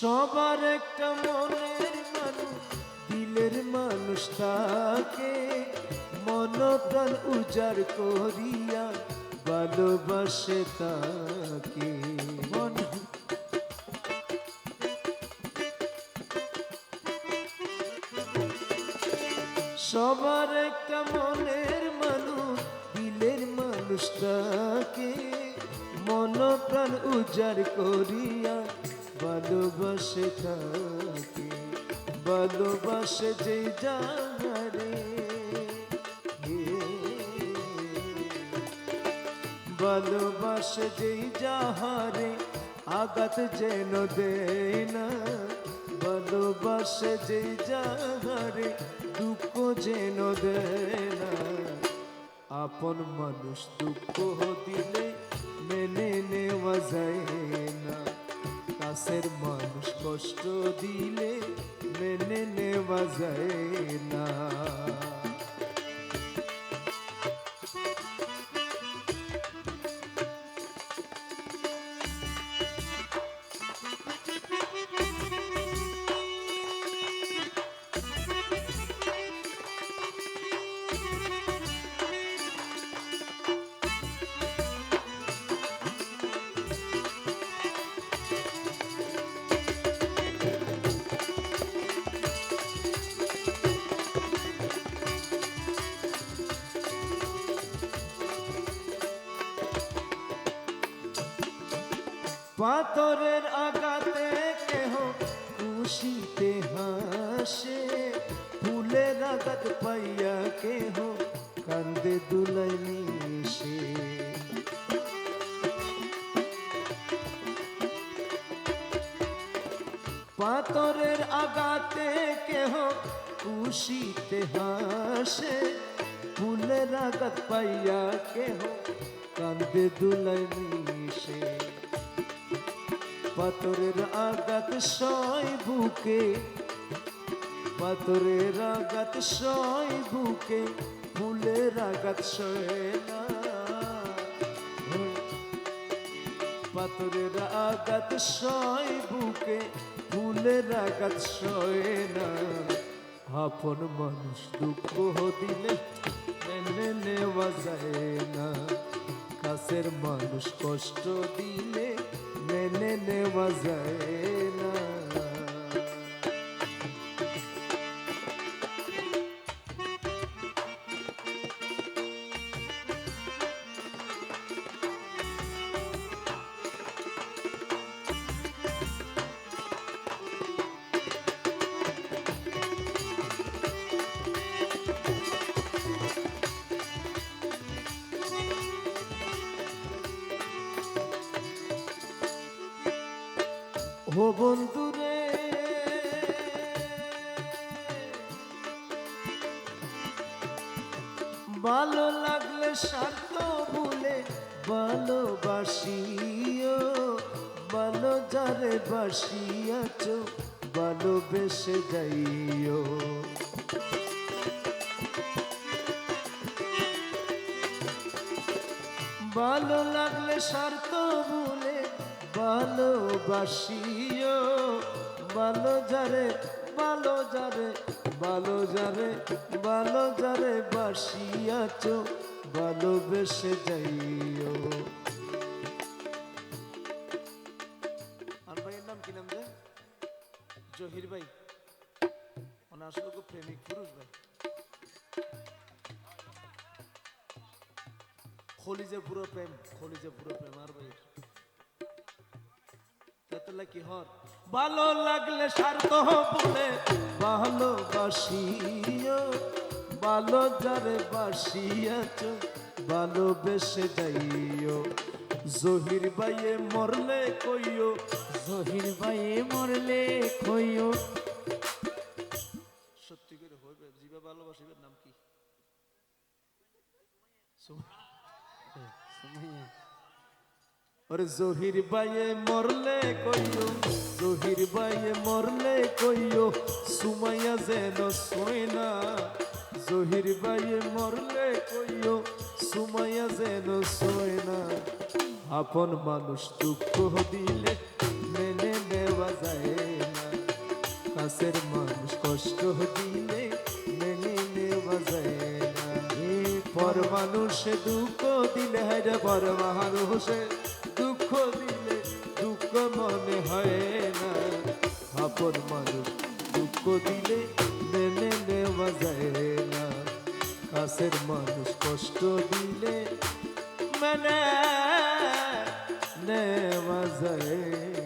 সবার একটা মনের মানুষ, দিলের মানুষ তাকে। মন প্রাণ উজাড় করিয়া ভালোবাসে তাকে। মন সবার একটা মনের মানুষ, দিলের মানুষটাকে মন প্রাণ উজাড় করিয়া ভালোবাসে তাকে ভালোবাসে যে জাহারে ভালোবাসে যে যাহারে, আঘাত যেন দেয় না ভালোবাসে যে যাহারে, দুঃখ যেন দেয় না। আপন মানুষ দুঃখ দিলে মেনে নেওয়া যায় কাছের মানুষ কষ্ট দিলে মেনে নেওয়া যায় না। পাথরের আঘাতে কেহ খুশিতে হাসে, ফুলের আঘাত পাইয়া কেহ কান্দে দুলাই মিশে। পাথরের আঘাতে কেহ খুশিতে হাসে, ফুলের আঘাত পাইয়া কেহ কান্দে দুলাই মিশে। পাথরের আঘাত সয় বুকে, পাথরের আঘাত সয় বুকে, ফুলের আঘাত পাথরের আঘাত সয় বুকে, ফুলের আঘাত সয় না। আপন মানুষ দুঃখ দিলে নেওয়া যায় না। কাছের মানুষ কষ্ট দিলে মেনে নেওয়া যায় ও বন্ধুরে ভালো লাগলে স্বার্থ ভুলে ভালোবাসিও, ভালো যারে বাসিয়াছ, ভালোবেসে যাইও। ভালো লাগলে স্বার্থ ভুলে ভালোবাসিও। ভালো যারে ভালো যারে ভালো যারে ভালো যারে বাসিয়াছ, ভালোবেসে যাইও। আর ভাইয়ের নাম কি নাম রে জহির ভাই। ওনার আসলে প্রেমিক পুরুষ ভাই। খলিজে পুরো প্রেম খলিজে পুরো প্রেম, আর ভাই কি হর। ভালো লাগলে স্বার্থ বলে ভালোবাসিও ভালো যারে বাসিয়াছ ভালোবেসে যাইও জহির বাইয়ে মরলে কইও জহির ভাইয়ে মরলে কইও সত্যি করে হইবে জীবে ভালোবাসিবের নাম কি? ওরে জহির বাইয়ে মরলে কইও, জহির বাইয়ে মরলে কইও, সুমাইয়া যেন সয়না জহির বাইয়ে মরলে কইও, সুমাইয়া যেন সয়না আপন মানুষ দুঃখ দিলে মেনে নেওয়া যায় না। কাছের মানুষ কষ্ট দিলে মেনে নেওয়া যায় না। পর মানুষে দুঃখ দিলে হাইরে পর মানুষে দিলে দুঃখ মনে হয় না। আপন মানুষ দুঃখ দিলে মেনে নেওয়া যায় না। কাছের মানুষ কষ্ট দিলে মেনে নেওয়া যায়